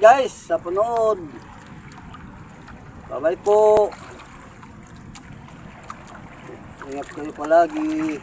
guys sa panood. Bye-bye po. Ingat kayo palagi.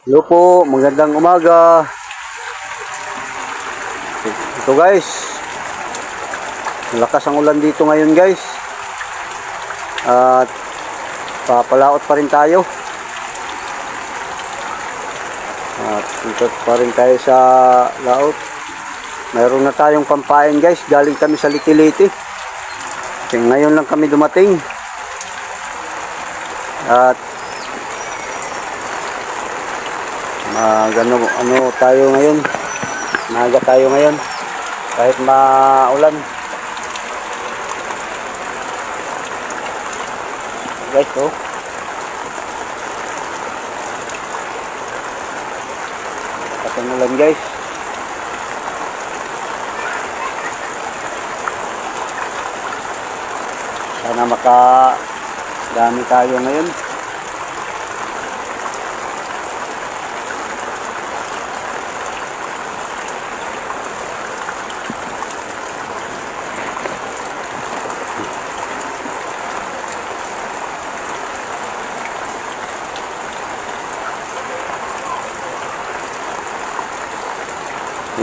Hello po, magandang umaga. Ito guys, malakas ang ulan dito ngayon guys. At papalaot pa rin tayo. At dito pa rin tayo sa laot. Mayroon na tayong pampain guys, galing kami sa Litiliti. Ngayon lang kami dumating. At mag ano, ano tayo ngayon? Maaga tayo ngayon. Kahit maulan. Guys oh. Katang ulan guys? Sana maka dami tayo ngayon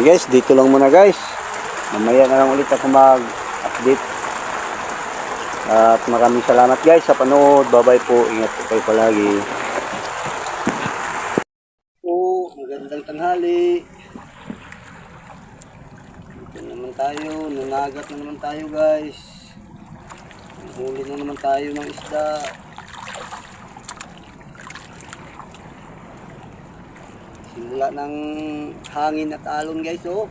guys, dito lang muna guys. Mamaya na lang ulit ako mag-update. At maraming salamat guys sa panood. Bye-bye po. Ingat po kayo palagi. Po, magandang tanghali. Dito naman tayo. Nanagat na naman tayo guys. Huli na naman tayo ng isda. Simula ng hangin at alon guys oh.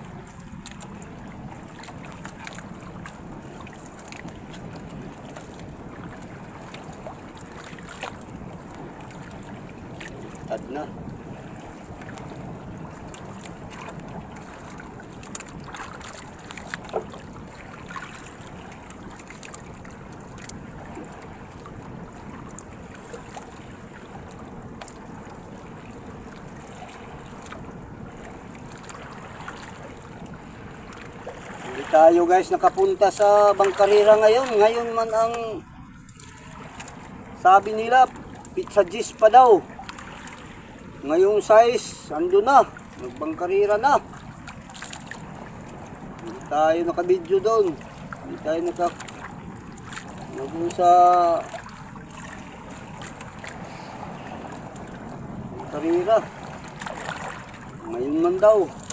Tad na. Tayo guys nakapunta sa Bangkarira ngayon. Ngayon man ang sabi nila pizza gis pa daw. Ngayong size, ando na. Nagbangkarira na. Hindi tayo nakabidyo doon. Hindi tayo naka... Nagun sa... Bangkarira. Ngayon man daw.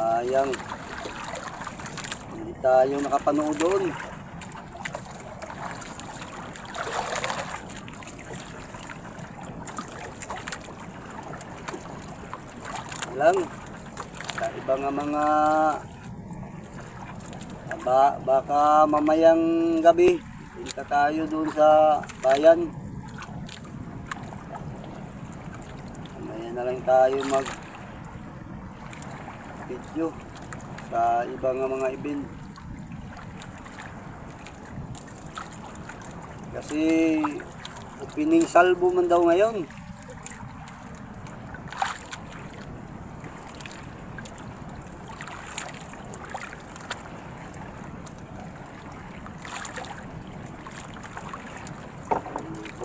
Sayang. Hindi tayo nakapanood doon. lang sa iba nga mga ba, baka mamayang gabi punta tayo doon sa bayan mamaya na lang tayo mag video sa iba nga mga event. Kasi opening salvo man daw ngayon.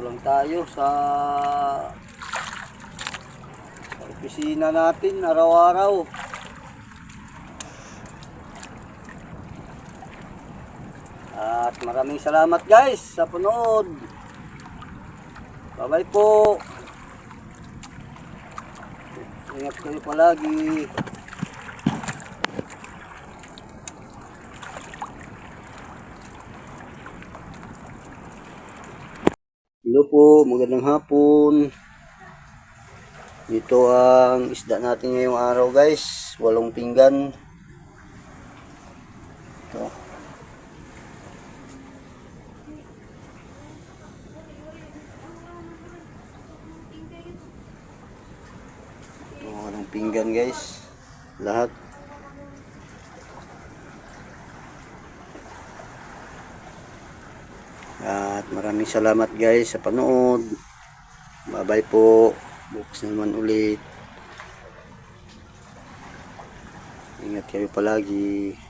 Lang tayo sa sa opisina natin araw-araw. At maraming salamat guys sa panood. Bye-bye po. Ingat kayo palagi. Hello po, magandang hapon. Dito ang isda natin ngayong araw guys. Walong pinggan. Ito, walong pinggan guys. Lahat. At maraming salamat guys sa panood. Bye-bye po. Bukas na naman ulit. Ingat kayo palagi.